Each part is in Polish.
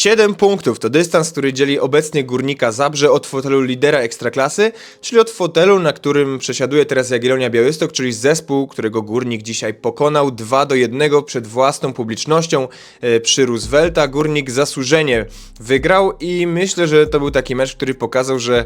7 punktów to dystans, który dzieli obecnie Górnika Zabrze od fotelu lidera Ekstraklasy, czyli od fotelu, na którym przesiaduje teraz Jagiellonia Białystok, czyli zespół, którego Górnik dzisiaj pokonał 2 do 1 przed własną publicznością e, przy Roosevelta. Górnik zasłużenie wygrał i myślę, że to był taki mecz, który pokazał, że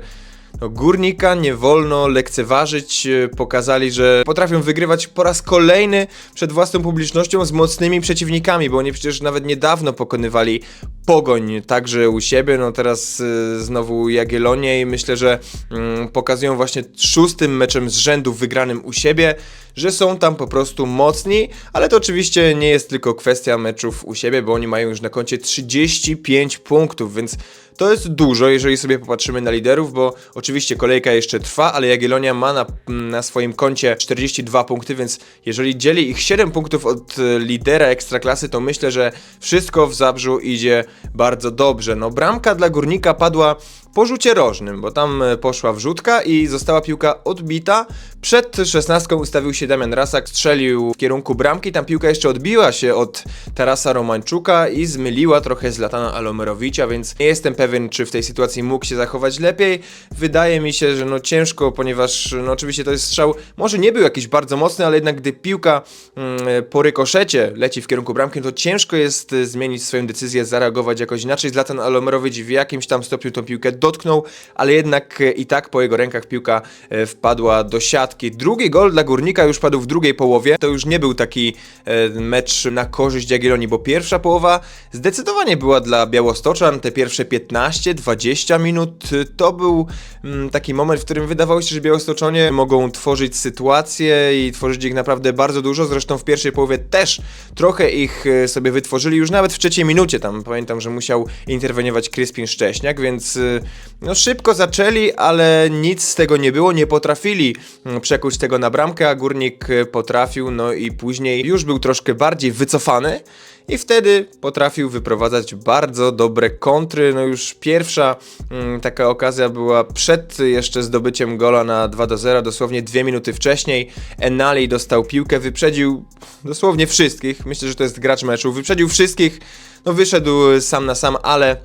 no, górnika nie wolno lekceważyć. e, Pokazali, że potrafią wygrywać po raz kolejny przed własną publicznością z mocnymi przeciwnikami, bo oni przecież nawet niedawno pokonywali pogoń także u siebie. No teraz e, znowu Jagiellonię i myślę, że mm, pokazują właśnie szóstym meczem z rzędu wygranym u siebie, że są tam po prostu mocni, ale to oczywiście nie jest tylko kwestia meczów u siebie, bo oni mają już na koncie 35 punktów, więc to jest dużo, jeżeli sobie popatrzymy na liderów, bo oczywiście kolejka jeszcze trwa, ale Jagiellonia ma na, na swoim koncie 42 punkty, więc jeżeli dzieli ich 7 punktów od e, lidera Ekstraklasy, to myślę, że wszystko w Zabrzu idzie bardzo dobrze. No bramka dla Górnika padła po rzucie rożnym, bo tam e, poszła wrzutka i została piłka odbita. Przed 16 ustawił się Damian Rasak, strzelił w kierunku bramki, tam piłka jeszcze odbiła się od Tarasa Romańczuka i zmyliła trochę Zlatana Alomerowicza, więc nie jestem pewien, czy w tej sytuacji mógł się zachować lepiej. Wydaje mi się, że no ciężko, ponieważ no oczywiście to jest strzał, może nie był jakiś bardzo mocny, ale jednak gdy piłka mm, po rykoszecie leci w kierunku bramki, to ciężko jest y, zmienić swoją decyzję, zareagować jakoś inaczej. Zlatan Alomerowicz w jakimś tam stopniu tą piłkę dotknął, ale jednak e, i tak po jego rękach piłka e, wpadła do siatki. Drugi gol dla Górnika już padł w drugiej połowie. To już nie był taki e, mecz na korzyść Jagiellonii, bo pierwsza połowa zdecydowanie była dla Białostoczan. Te pierwsze 15-20 minut to był mm, taki moment, w którym wydawało się, że Białostoczanie mogą tworzyć sytuacje i tworzyć ich naprawdę bardzo dużo. Zresztą w pierwszej połowie też trochę ich sobie wytworzyli już nawet w trzeciej minucie. Tam pamiętam, że musiał interweniować Kryspin Szcześniak, więc y, no szybko zaczęli, ale nic z tego nie było. Nie potrafili mm, przekuć tego na bramkę, a Górnik y, potrafił, no i później już był troszkę bardziej wycofany. I wtedy potrafił wyprowadzać bardzo dobre kontry. No już pierwsza mm, taka okazja była przed jeszcze zdobyciem gola na 2 do 0, dosłownie dwie minuty wcześniej. Enali dostał piłkę, wyprzedził dosłownie wszystkich. Myślę, że to jest gracz meczu. Wyprzedził wszystkich, no wyszedł sam na sam, ale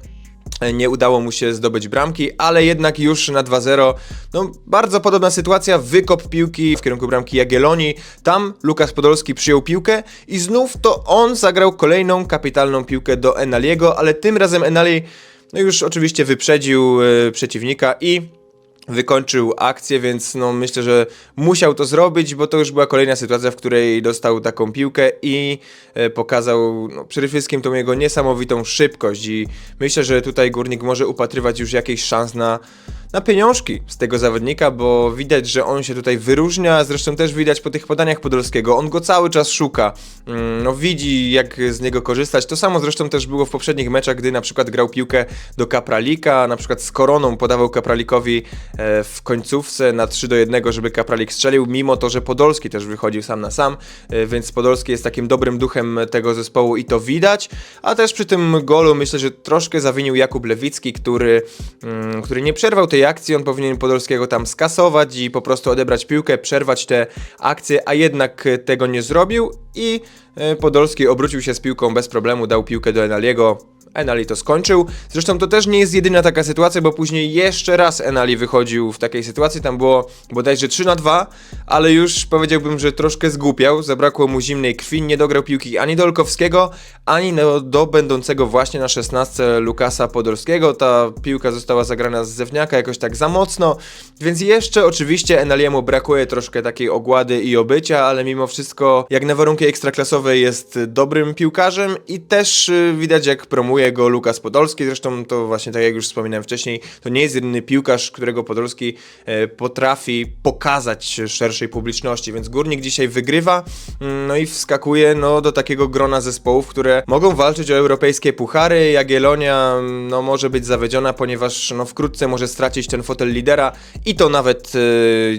nie udało mu się zdobyć bramki, ale jednak już na 2-0, no bardzo podobna sytuacja, wykop piłki w kierunku bramki Jagiellonii, tam Lukas Podolski przyjął piłkę i znów to on zagrał kolejną kapitalną piłkę do Enaliego, ale tym razem Enali no już oczywiście wyprzedził e, przeciwnika i wykończył akcję, więc no myślę, że musiał to zrobić, bo to już była kolejna sytuacja, w której dostał taką piłkę i e, pokazał no, przede wszystkim tą jego niesamowitą szybkość i myślę, że tutaj Górnik może upatrywać już jakichś szans na, na pieniążki z tego zawodnika, bo widać, że on się tutaj wyróżnia, zresztą też widać po tych podaniach Podolskiego, on go cały czas szuka, Mm, no widzi jak z niego korzystać, to samo zresztą też było w poprzednich meczach, gdy na przykład grał piłkę do Kapralika, na przykład z Koroną podawał Kapralikowi e, w końcówce na 3 do 1, żeby Kapralik strzelił, mimo to, że Podolski też wychodził sam na sam, e, więc Podolski jest takim dobrym duchem tego zespołu i to widać, a też przy tym golu myślę, że troszkę zawinił Jakub Lewicki, który, mm, który nie przerwał tej akcji, on powinien Podolskiego tam skasować i po prostu odebrać piłkę, przerwać te akcje, a jednak e, tego nie zrobił i e, Podolski obrócił się z piłką bez problemu, dał piłkę do Enaliego. Enali to skończył. Zresztą to też nie jest jedyna taka sytuacja, bo później jeszcze raz Enali wychodził w takiej sytuacji. Tam było bodajże 3 na 2, ale już powiedziałbym, że troszkę zgłupiał. Zabrakło mu zimnej krwi, nie dograł piłki ani do Olkowskiego, ani do, do będącego właśnie na 16 Lukasa Podolskiego. Ta piłka została zagrana z zewniaka jakoś tak za mocno, więc jeszcze oczywiście Enaliemu brakuje troszkę takiej ogłady i obycia, ale mimo wszystko jak na warunki ekstraklasowe jest dobrym piłkarzem i też y, widać jak promuje go Lukas Podolski, zresztą to właśnie tak jak już wspominałem wcześniej, to nie jest jedyny piłkarz, którego Podolski e, potrafi pokazać szerszej publiczności, więc Górnik dzisiaj wygrywa, mm, no i wskakuje no, do takiego grona zespołów, które mogą walczyć o europejskie puchary, Jagiellonia no, może być zawiedziona, ponieważ no, wkrótce może stracić ten fotel lidera i to nawet e,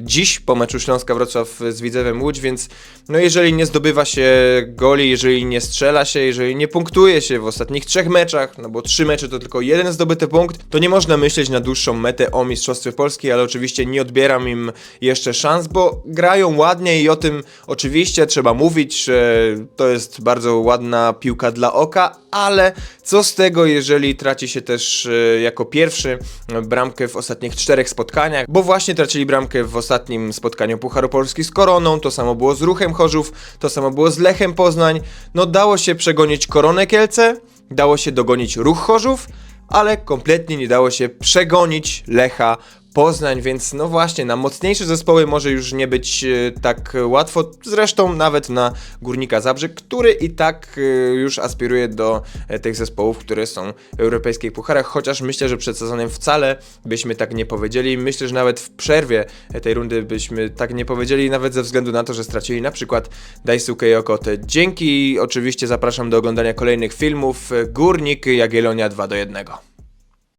dziś po meczu Śląska Wrocław z Widzewem Łódź, więc no jeżeli nie zdobywa się goli, jeżeli nie strzela się, jeżeli nie punktuje się w ostatnich trzech meczach, meczach, no bo trzy mecze to tylko jeden zdobyty punkt, to nie można myśleć na dłuższą metę o Mistrzostwie Polski, ale oczywiście nie odbieram im jeszcze szans, bo grają ładnie i o tym oczywiście trzeba mówić, że to jest bardzo ładna piłka dla oka, ale co z tego, jeżeli traci się też e, jako pierwszy bramkę w ostatnich czterech spotkaniach, bo właśnie tracili bramkę w ostatnim spotkaniu Pucharu Polski z Koroną, to samo było z Ruchem Chorzów, to samo było z Lechem Poznań, no dało się przegonić Koronę Kielce, dało się dogonić Ruch Chorzów, ale kompletnie nie dało się przegonić Lecha Poznań, więc no właśnie, na mocniejsze zespoły może już nie być e, tak łatwo, zresztą nawet na Górnika Zabrze, który i tak e, już aspiruje do e, tych zespołów, które są w europejskich pucharach, chociaż myślę, że przed sezonem wcale byśmy tak nie powiedzieli, myślę, że nawet w przerwie tej rundy byśmy tak nie powiedzieli, nawet ze względu na to, że stracili na przykład Daisuke Yokotę. Dzięki, oczywiście zapraszam do oglądania kolejnych filmów, Górnik Jagiellonia 2 do 1.